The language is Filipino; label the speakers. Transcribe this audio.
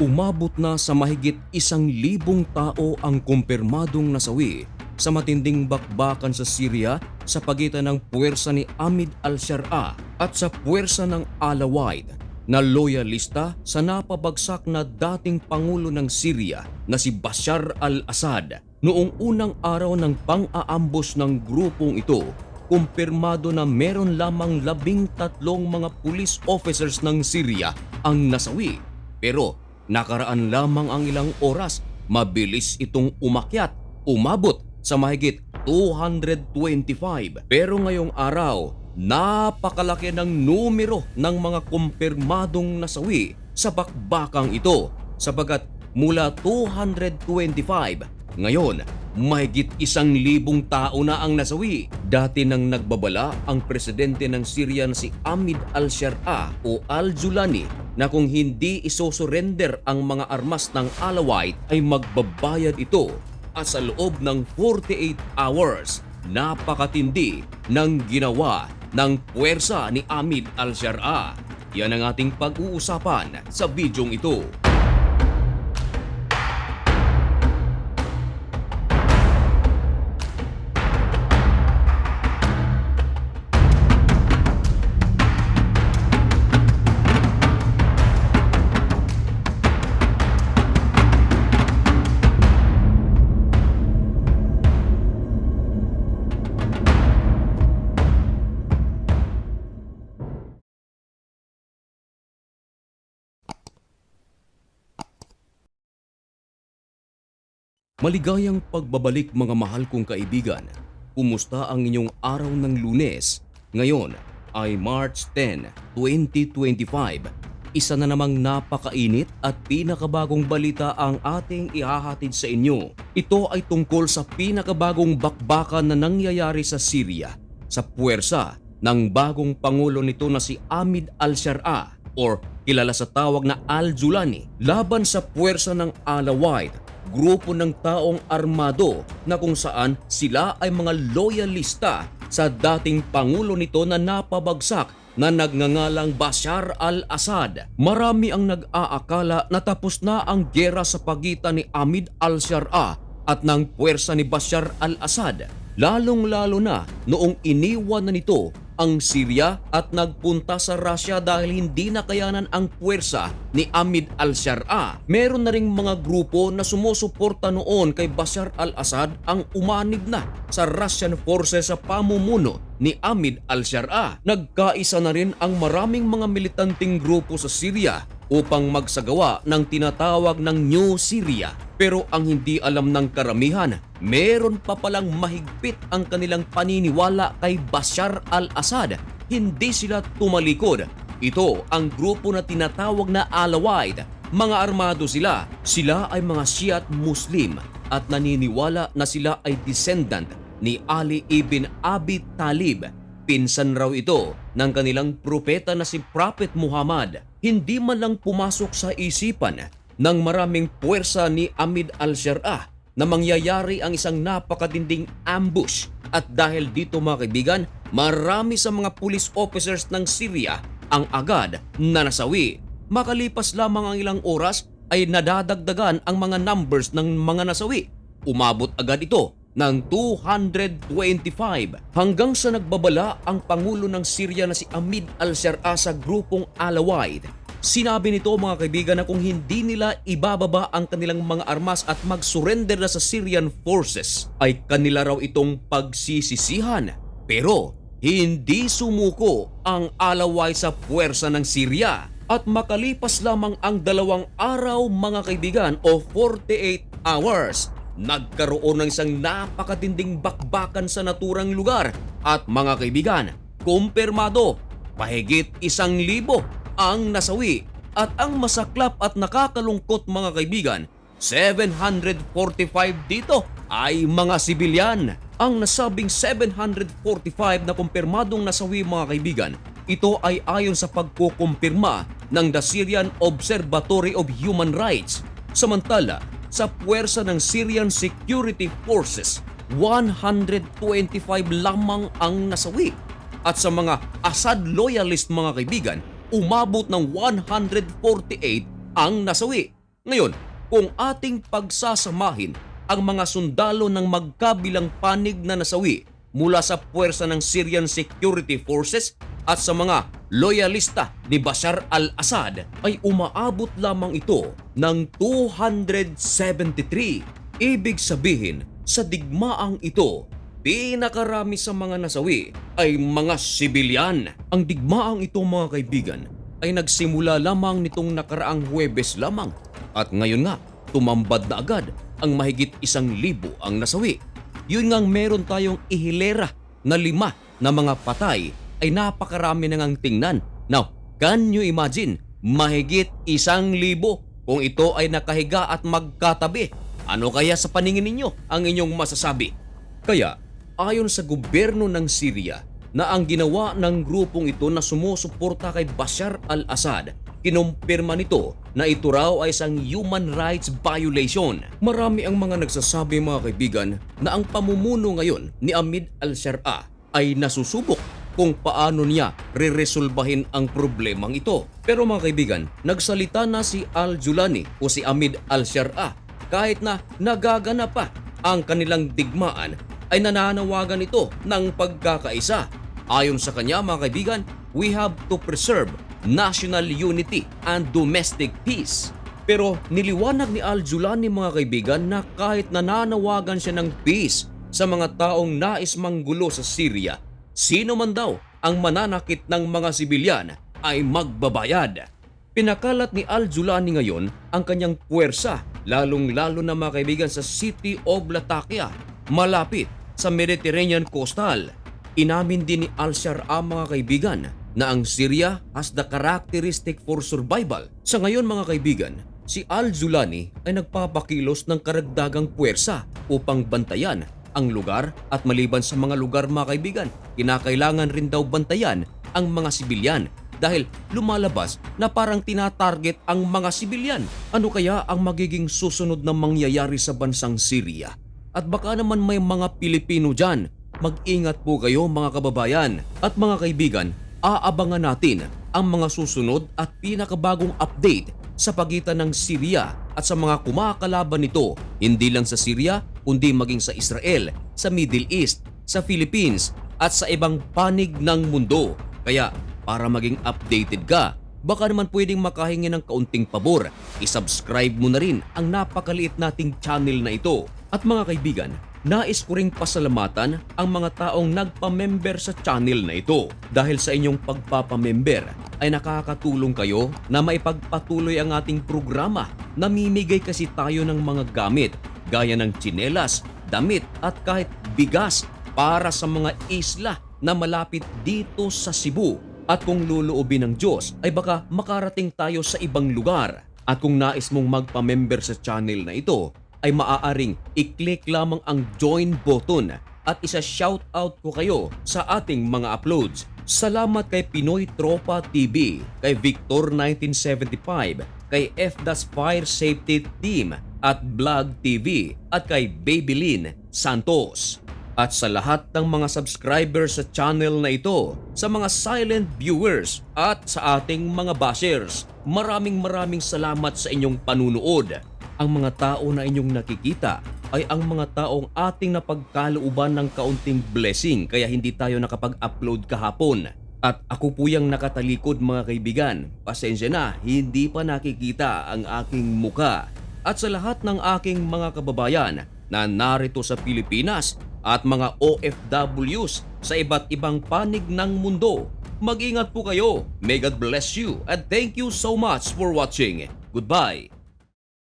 Speaker 1: Umabot na sa mahigit isang libong tao ang kumpirmadong nasawi sa matinding bakbakan sa Syria sa pagitan ng puwersa ni Ahmed al-Sharaa at sa puwersa ng Alawite na loyalista sa napabagsak na dating Pangulo ng Syria na si Bashar al-Assad. Noong unang araw ng pang-aambos ng grupong ito, kumpirmado na meron lamang labing tatlong mga police officers ng Syria ang nasawi. Pero nakaraan lamang ang ilang oras, mabilis itong umakyat, umabot sa mahigit 225. Pero ngayong araw, napakalaki ng numero ng mga kumpirmadong nasawi sa bakbakang ito sapagat mula 225 ngayon, mahigit isang libong tao na ang nasawi. Dati nang nagbabala ang presidente ng Syria na si Ahmed al-Sharaa o al-Julani na kung hindi isosurrender ang mga armas ng Alawite ay magbabayad ito at sa loob ng 48 hours napakatindi ng ginawa ng puwersa ni Ahmed al-Sharaa. Yan ang ating pag-uusapan sa bidyong ito. Maligayang pagbabalik mga mahal kong kaibigan. Kumusta ang inyong araw ng lunes? Ngayon ay March 10, 2025. Isa na namang napakainit at pinakabagong balita ang ating ihahatid sa inyo. Ito ay tungkol sa pinakabagong bakbakan na nangyayari sa Syria sa puwersa ng bagong pangulo nito na si Ahmed al-Sharaa or kilala sa tawag na Al-Julani laban sa puwersa ng Alawite grupo ng taong armado na kung saan sila ay mga loyalista sa dating pangulo nito na napabagsak na nagngangalang Bashar al-Assad. Marami ang nag-aakala na tapos na ang gera sa pagitan ni Ahmed al-Sharaa at ng puwersa ni Bashar al-Assad. Lalong-lalo na noong iniwan na nito ang Syria at nagpunta sa Russia dahil hindi nakayanan ang puwersa ni Ahmed al-Sharaa. Meron na ring mga grupo na sumusuporta noon kay Bashar al-Assad ang umanib na sa Russian forces sa pamumuno ni Ahmed al-Sharaa. Nagkaisa na rin ang maraming mga militanting grupo sa Syria upang magsagawa ng tinatawag ng New Syria. Pero ang hindi alam ng karamihan, meron pa palang mahigpit ang kanilang paniniwala kay Bashar al-Assad. Hindi sila tumalikod. Ito ang grupo na tinatawag na Alawite. Mga armado sila. Sila ay mga Shiat Muslim at naniniwala na sila ay descendant ni Ali ibn Abi Talib. Pinsan raw ito ng kanilang propeta na si Prophet Muhammad. Hindi man lang pumasok sa isipan ng maraming puwersa ni Ahmed al-Sharaa na mangyayari ang isang napakatinding ambush. At dahil dito mga kaibigan, marami sa mga police officers ng Syria ang agad na nasawi. Makalipas lamang ang ilang oras ay nadadagdagan ang mga numbers ng mga nasawi. Umabot agad ito ng 225 hanggang sa nagbabala ang Pangulo ng Syria na si Ahmed al-Sharaa sa grupong Alawite Sinabi nito mga kaibigan na kung hindi nila ibababa ang kanilang mga armas at mag-surrender na sa Syrian forces ay kanila raw itong pagsisisihan. Pero hindi sumuko ang alaway sa puwersa ng Syria at makalipas lamang ang dalawang araw mga kaibigan o 48 hours nagkaroon ng isang napakatinding bakbakan sa naturang lugar at mga kaibigan, kumpirmado, pahigit isang libo ang nasawi at ang masaklap at nakakalungkot mga kaibigan, 745 dito ay mga sibilyan. Ang nasabing 745 na kumpirmadong nasawi mga kaibigan, ito ay ayon sa pagkukumpirma ng The Syrian Observatory of Human Rights. Samantala, sa puwersa ng Syrian Security Forces, 125 lamang ang nasawi. At sa mga Assad loyalist mga kaibigan, umabot ng 148 ang nasawi. Ngayon, kung ating pagsasamahin ang mga sundalo ng magkabilang panig na nasawi mula sa puwersa ng Syrian Security Forces at sa mga loyalista ni Bashar al-Assad ay umaabot lamang ito ng 273. Ibig sabihin, sa digmaang ito, pinakarami sa mga nasawi ay mga sibilyan. Ang digmaang ito mga kaibigan ay nagsimula lamang nitong nakaraang Huwebes lamang at ngayon nga tumambad na agad ang mahigit isang libo ang nasawi. Yun ngang meron tayong ihilera na lima na mga patay ay napakarami na ngang tingnan. Now, can you imagine? Mahigit isang libo kung ito ay nakahiga at magkatabi. Ano kaya sa paningin ninyo ang inyong masasabi? Kaya, ayon sa gobyerno ng Syria, na ang ginawa ng grupong ito na sumusuporta kay Bashar al-Assad, kinumpirma nito na ito raw ay isang human rights violation. Marami ang mga nagsasabi mga kaibigan na ang pamumuno ngayon ni Ahmed al-Sharaa ay nasusubok kung paano niya reresolbahin ang problemang ito. Pero mga kaibigan, nagsalita na si Al-Julani o si Ahmed al-Sharaa kahit na nagagana pa ang kanilang digmaan ay nananawagan ito ng pagkakaisa. Ayon sa kanya mga kaibigan, we have to preserve national unity and domestic peace. Pero niliwanag ni Al-Julani mga kaibigan na kahit nananawagan siya ng peace sa mga taong nais manggulo sa Syria, sino man daw ang mananakit ng mga sibilyan ay magbabayad. Pinakalat ni Al-Julani ngayon ang kanyang puwersa lalong-lalo na mga kaibigan sa City of Latakia, malapit sa Mediterranean Coastal. Inamin din ni Al-Sharaa mga kaibigan na ang Syria has the characteristic for survival. Sa ngayon mga kaibigan, si Al-Julani ay nagpapakilos ng karagdagang puwersa upang bantayan ang lugar at maliban sa mga lugar mga kaibigan, kinakailangan rin daw bantayan ang mga sibilyan dahil lumalabas na parang tinatarget ang mga sibilyan. Ano kaya ang magiging susunod na mangyayari sa bansang Syria? At baka naman may mga Pilipino dyan. Mag-ingat po kayo mga kababayan at mga kaibigan, aabangan natin ang mga susunod at pinakabagong update sa pagitan ng Syria at sa mga kumakalaban nito, hindi lang sa Syria, kundi maging sa Israel, sa Middle East, sa Philippines at sa ibang panig ng mundo. Kaya para maging updated ka, baka naman pwedeng makahingi ng kaunting pabor. I-subscribe mo na rin ang napakaliit nating channel na ito. At mga kaibigan, nais ko ring pasalamatan ang mga taong nagpa-member sa channel na ito. Dahil sa inyong pagpapamember ay nakakatulong kayo na maipagpatuloy ang ating programa. Namimigay kasi tayo ng mga gamit gaya ng tsinelas, damit at kahit bigas para sa mga isla na malapit dito sa Cebu. At kung luluobin ng Diyos ay baka makarating tayo sa ibang lugar. At kung nais mong magpa-member sa channel na ito, ay maaaring i-click lamang ang join button at isa-shout out ko kayo sa ating mga uploads. Salamat kay Pinoy Tropa TV, kay Victor 1975, kay FDAS Fire Safety Team at Vlog TV at kay Babylin Santos. At sa lahat ng mga subscribers sa channel na ito, sa mga silent viewers at sa ating mga bashers, maraming maraming salamat sa inyong panunood. Ang mga tao na inyong nakikita ay ang mga taong ating napagkalooban ng kaunting blessing kaya hindi tayo nakapag-upload kahapon. At ako po yung nakatalikod mga kaibigan. Pasensya na, hindi pa nakikita ang aking muka. At sa lahat ng aking mga kababayan na narito sa Pilipinas at mga OFWs sa iba't ibang panig ng mundo, mag-ingat po kayo. May God bless you and thank you so much for watching. Goodbye.